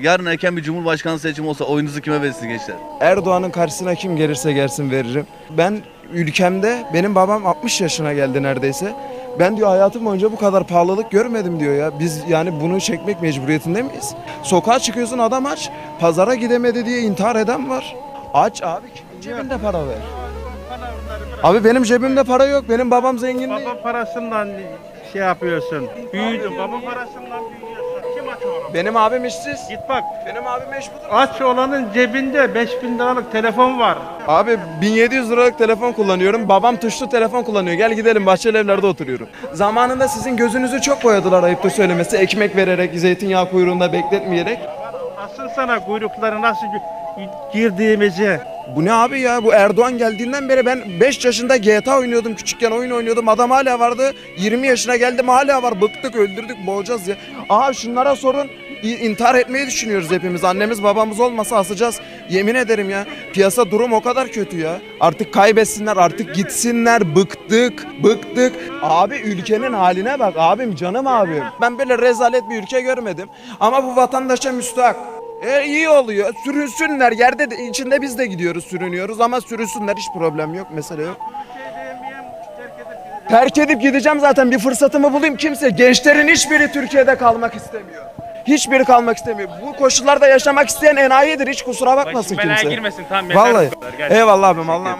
Yarın erken bir cumhurbaşkanı seçimi olsa oyunuzu kime verirsiniz gençler? Erdoğan'ın karşısına kim gelirse gelsin veririm. Ben ülkemde benim babam 60 yaşına geldi neredeyse. Ben diyor hayatım boyunca bu kadar pahalılık görmedim diyor ya. Biz yani bunu çekmek mecburiyetinde miyiz? Sokağa çıkıyorsun adam aç. Pazara gidemedi diye intihar eden var. Aç abi cebinde para ver? Abi benim cebimde para yok. Benim babam zengin değil. Baba parasından şey yapıyorsun. Büyüdün. Baba parasından büyüyorsun. Kim aç oğlum? Benim abim işsiz. Git bak. Benim abim meşbudur. Aç olanın cebinde 5000 liralık telefon var. Abi 1700 liralık telefon kullanıyorum. Babam tuşlu telefon kullanıyor. Gel gidelim bahçeli evlerde oturuyorum. Zamanında sizin gözünüzü çok boyadılar ayıptır söylemesi. Ekmek vererek, zeytinyağı kuyruğunda bekletmeyerek. Nasıl sana kuyrukları nasıl girdiğimizi. Bu ne abi ya? Bu Erdoğan geldiğinden beri ben 5 yaşında GTA oynuyordum. Küçükken oyun oynuyordum. Adam hala vardı. 20 yaşına geldim hala var. Bıktık, öldürdük, boğacağız ya. Aha şunlara sorun. İntihar etmeyi düşünüyoruz hepimiz. Annemiz babamız olmasa asacağız. Yemin ederim ya. Piyasa durum o kadar kötü ya. Artık kaybetsinler, artık gitsinler. Bıktık, bıktık. Abi ülkenin haline bak abim, canım abim. Ben böyle rezalet bir ülke görmedim. Ama bu vatandaşa müstahak. E iyi oluyor. Sürünsünler. Yerde de, içinde biz de gidiyoruz, sürünüyoruz ama sürünsünler hiç problem yok, mesele yok. Terk edip gideceğim zaten bir fırsatımı bulayım kimse. Gençlerin hiçbiri Türkiye'de kalmak istemiyor. Hiçbiri kalmak istemiyor. Bu koşullarda yaşamak isteyen enayidir. Hiç kusura bakmasın Başım belaya kimse. girmesin tamam yeter Vallahi. bu kadar, gerçekten. Eyvallah abim. Allah'a